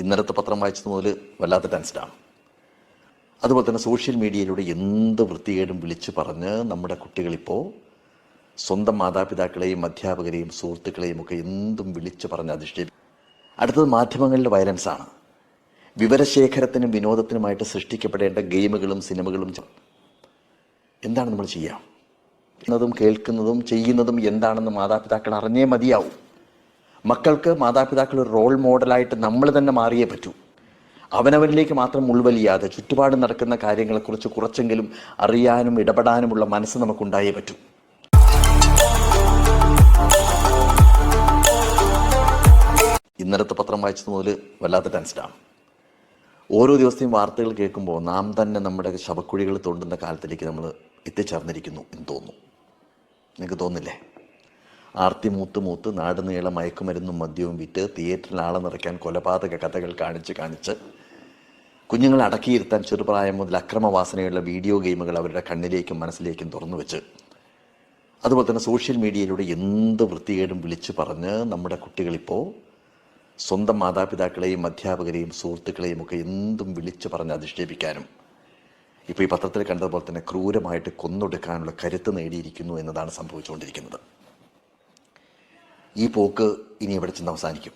ഇന്നലത്തെ പത്രം വായിച്ചത് മുതൽ വല്ലാത്ത ടെൻസ്ഡാണ് അതുപോലെ തന്നെ സോഷ്യൽ മീഡിയയിലൂടെ എന്ത് വൃത്തികേടും വിളിച്ചു പറഞ്ഞ് നമ്മുടെ കുട്ടികളിപ്പോൾ സ്വന്തം മാതാപിതാക്കളെയും അധ്യാപകരെയും സുഹൃത്തുക്കളെയും ഒക്കെ എന്തും വിളിച്ചു പറഞ്ഞ് അധിഷ്ഠിച്ചു അടുത്തത് മാധ്യമങ്ങളിലെ വയലൻസാണ്. വിവരശേഖരത്തിനും വിനോദത്തിനുമായിട്ട് സൃഷ്ടിക്കപ്പെടേണ്ട ഗെയിമുകളും സിനിമകളും എന്താണ് നമ്മൾ ചെയ്യുക എന്നതും കേൾക്കുന്നതും ചെയ്യുന്നതും എന്താണെന്ന് മാതാപിതാക്കൾ അറിഞ്ഞേ മതിയാവും. മക്കൾക്ക് മാതാപിതാക്കൾ ഒരു റോൾ മോഡലായിട്ട് നമ്മൾ തന്നെ മാറിയേ പറ്റൂ. അവനവനിലേക്ക് മാത്രം ഉൾവലിയാതെ ചുറ്റുപാട് നടക്കുന്ന കാര്യങ്ങളെക്കുറിച്ച് കുറച്ചെങ്കിലും അറിയാനും ഇടപെടാനുമുള്ള മനസ്സ് നമുക്കുണ്ടായേ പറ്റൂ. ഇന്നലത്തെ പത്രം വായിച്ചത് മുതൽ വല്ലാത്ത ടെൻസ്ഡാണ് ഓരോ ദിവസത്തെയും വാർത്തകൾ കേൾക്കുമ്പോൾ നാം തന്നെ നമ്മുടെ ശവക്കുഴികൾ തോണ്ടുന്ന കാലത്തിലേക്ക് നമ്മൾ എത്തിച്ചേർന്നിരിക്കുന്നു എന്ന് തോന്നുന്നു നിങ്ങൾക്ക് തോന്നില്ലേ? ആർത്തി മൂത്ത് മൂത്ത് നാട് നീളം മയക്കുമരുന്നും മദ്യവും വിറ്റ് തിയേറ്ററിൽ ആളെ നിറയ്ക്കാൻ കൊലപാതക കഥകൾ കാണിച്ച് കാണിച്ച് കുഞ്ഞുങ്ങളെ അടക്കിയിരുത്താൻ ചെറുപ്രായം മുതൽ അക്രമവാസനയുള്ള വീഡിയോ ഗെയിമുകൾ അവരുടെ കണ്ണിലേക്കും മനസ്സിലേക്കും തുറന്നു വെച്ച് അതുപോലെ തന്നെ സോഷ്യൽ മീഡിയയിലൂടെ എന്ത് വൃത്തികേടും വിളിച്ചു പറഞ്ഞ് നമ്മുടെ കുട്ടികളിപ്പോൾ സ്വന്തം മാതാപിതാക്കളെയും അധ്യാപകരെയും സുഹൃത്തുക്കളെയും ഒക്കെ എന്തും വിളിച്ചു പറഞ്ഞ് അധിക്ഷേപിക്കാനും ഇപ്പോൾ ഈ പത്രത്തിൽ കണ്ടതുപോലെ തന്നെ ക്രൂരമായിട്ട് കൊന്നൊടുക്കാനുള്ള കരുത്ത് നേടിയിരിക്കുന്നു എന്നതാണ് സംഭവിച്ചുകൊണ്ടിരിക്കുന്നത്. ഈ പോക്ക് ഇനി എവിടെ ചെന്ന് അവസാനിക്കും.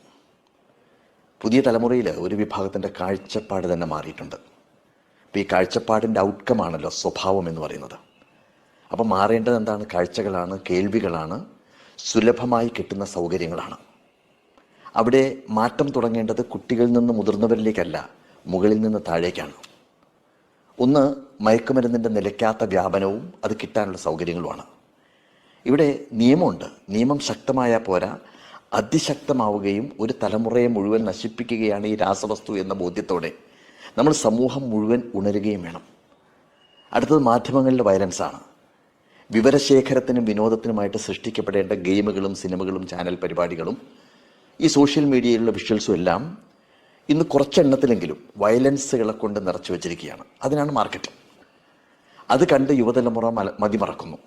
പുതിയ തലമുറയിൽ ഒരു വിഭാഗത്തിന്റെ കാഴ്ചപ്പാട് തന്നെ മാറിയിട്ടുണ്ട്. അപ്പോൾ ഈ കാഴ്ചപ്പാടിന്റെ ഔട്ട്കമാണല്ലോ സ്വഭാവം എന്ന് പറയുന്നത്. അപ്പോൾ മാറേണ്ടത് എന്താണ്? കാഴ്ചകളാണ് കേൾവികളാണ് സുലഭമായി കിട്ടുന്ന സൗകര്യങ്ങളാണ്. അവിടെ മാറ്റം തുടങ്ങേണ്ടത് കുട്ടികളിൽ നിന്ന് മുതിർന്നവരിലേക്കല്ല മുകളിൽ നിന്ന് താഴേക്കാണ്. ഒന്ന് മയക്കുമരുന്നിന്റെ നിലയ്ക്കാത്ത വ്യാപനവും അത് കിട്ടാനുള്ള സൗകര്യങ്ങളുമാണ്. ഇവിടെ നിയമമുണ്ട്. നിയമം ശക്തമായ പോരാ. അതിശക്തമാവുകയും ഒരു തലമുറയെ മുഴുവൻ നശിപ്പിക്കുകയാണ് ഈ രാസവസ്തു എന്ന ബോധ്യത്തോടെ. നമ്മൾ സമൂഹം മുഴുവൻ ഉണരുകയും വേണം. അടുത്തത് മാധ്യമങ്ങളിലെ വയലൻസാണ്. വിവരശേഖരത്തിനും വിനോദത്തിനുമായിട്ട് സൃഷ്ടിക്കപ്പെടേണ്ട ഗെയിമുകളും സിനിമകളും ചാനൽ പരിപാടികളും ഈ സോഷ്യൽ മീഡിയയിലുള്ള വിഷ്വൽസും എല്ലാം ഇന്ന് കുറച്ചെണ്ണത്തിലെങ്കിലും വയലൻസുകളെ കൊണ്ട് നിറച്ചു വച്ചിരിക്കുകയാണ് അതിനാണ് മാർക്കറ്റ് അത് കണ്ട് യുവതലമുറ മതിമറക്കുന്നു.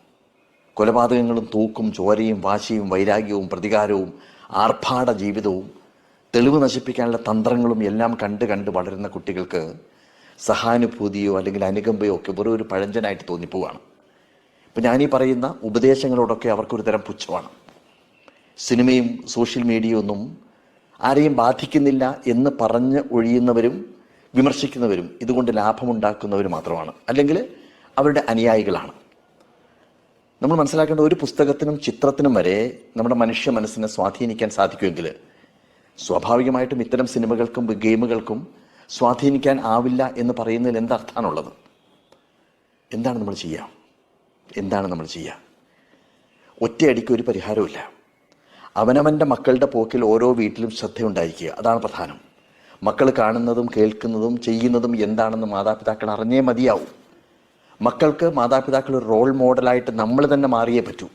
കൊലപാതകങ്ങളും തൂക്കും ചോരയും വാശിയും വൈരാഗ്യവും പ്രതികാരവും ആർഭാട ജീവിതവും തെളിവ് നശിപ്പിക്കാനുള്ള തന്ത്രങ്ങളും എല്ലാം കണ്ട് കണ്ട് വളരുന്ന കുട്ടികൾക്ക് സഹാനുഭൂതിയോ അല്ലെങ്കിൽ അനുകമ്പയോ ഒക്കെ വെറും ഒരു പഴഞ്ചനായിട്ട് തോന്നിപ്പോവാണ്. ഇപ്പം ഞാനീ പറയുന്ന ഉപദേശങ്ങളോടൊക്കെ അവർക്കൊരു തരം പുച്ഛമാണ്. സിനിമയും സോഷ്യൽ മീഡിയയൊന്നും ആരെയും ബാധിക്കുന്നില്ല എന്ന് പറഞ്ഞ് ഒഴിയുന്നവരും വിമർശിക്കുന്നവരും ഇതുകൊണ്ട് ലാഭമുണ്ടാക്കുന്നവരും മാത്രമാണ്. അല്ലെങ്കിൽ അവരുടെ അനുയായികളാണ്. നമ്മൾ മനസ്സിലാക്കേണ്ട ഒരു പുസ്തകത്തിനും ചിത്രത്തിനും വരെ നമ്മുടെ മനുഷ്യ മനസ്സിനെ സ്വാധീനിക്കാൻ സാധിക്കുമെങ്കിൽ സ്വാഭാവികമായിട്ടും ഇത്തരം സിനിമകൾക്കും ഗെയിമുകൾക്കും സ്വാധീനിക്കാൻ ആവില്ല എന്ന് പറയുന്നതിൽ എന്തർത്ഥമാണുള്ളത് എന്താണ് നമ്മൾ ചെയ്യുക? എന്താണ് നമ്മൾ ചെയ്യുക? ഒറ്റയടിക്ക് ഒരു പരിഹാരമില്ല അവനവന്റെ മക്കളുടെ പോക്കിൽ ഓരോ വീട്ടിലും ശ്രദ്ധയുണ്ടായിരിക്കുക. അതാണ് പ്രധാനം. മക്കൾ കാണുന്നതും കേൾക്കുന്നതും ചെയ്യുന്നതും എന്താണെന്ന് മാതാപിതാക്കൾ അറിഞ്ഞേ മതിയാവും. മക്കൾക്ക് മാതാപിതാക്കൾ റോൾ മോഡലായിട്ട് നമ്മൾ തന്നെ മാറിയേ പറ്റൂ.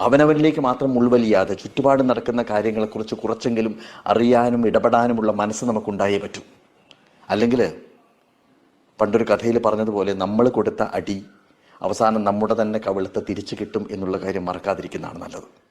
അവനവനിലേക്ക് മാത്രം ഉൾവലിയാതെ ചുറ്റുപാട് നടക്കുന്ന കാര്യങ്ങളെക്കുറിച്ച് കുറച്ചെങ്കിലും അറിയാനും ഇടപെടാനുമുള്ള മനസ്സ് നമുക്കുണ്ടായേ പറ്റൂ. അല്ലെങ്കിൽ പണ്ടൊരു കഥയിൽ പറഞ്ഞതുപോലെ നമ്മൾ കൊടുത്ത അടി അവസാനം നമ്മുടെ തന്നെ കവിളത്തെ തിരിച്ചു കിട്ടും എന്നുള്ള കാര്യം മറക്കാതിരിക്കുന്നതാണ് നല്ലത്.